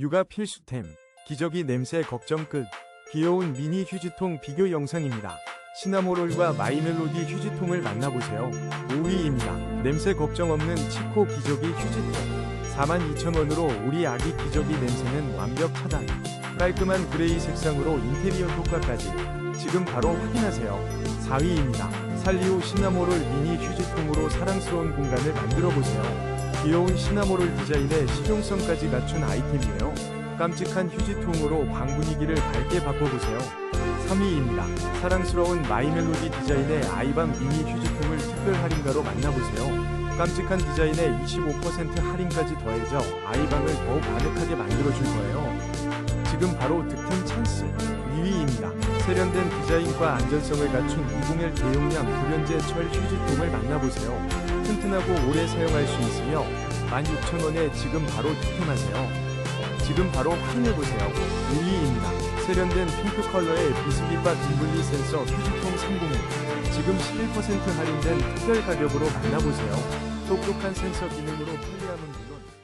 육아 필수템, 기저귀 냄새 걱정 끝. 귀여운 미니 휴지통 비교 영상입니다. 시나모롤과 마이멜로디 휴지통을 만나보세요. 5위입니다. 냄새 걱정 없는 치코 기저귀 휴지통. 42,000원으로 우리 아기 기저귀 냄새는 완벽 차단. 깔끔한 그레이 색상으로 인테리어 효과까지. 지금 바로 확인하세요. 4위입니다. 살리오 시나모롤 미니 휴지통으로 사랑스러운 공간을 만들어 보세요. 귀여운 시나모롤 디자인에 실용성까지 갖춘 아이템이에요. 깜찍한 휴지통으로 방 분위기를 밝게 바꿔보세요. 3위입니다. 사랑스러운 마이멜로디 디자인의 아이방 미니 휴지통을 특별 할인가로 만나보세요. 깜찍한 디자인에 25% 할인까지 더해져 아이방을 더욱 아늑하게 만들어줄 거예요. 지금 바로 득템 찬스 2위입니다. 세련된 디자인과 안전성을 갖춘 201 대용량 불연제 철 휴지통을 만나보세요. 튼튼하고 오래 사용할 수 있으며 16,000원에 지금 바로 득템하세요. 지금 바로 확인해보세요. 1위입니다. 세련된 핑크 컬러의 비스빗바 dim블리 센서 휴지통 301 지금 11% 할인된 특별 가격으로 만나보세요. 똑똑한 센서 기능으로 편리함은 물론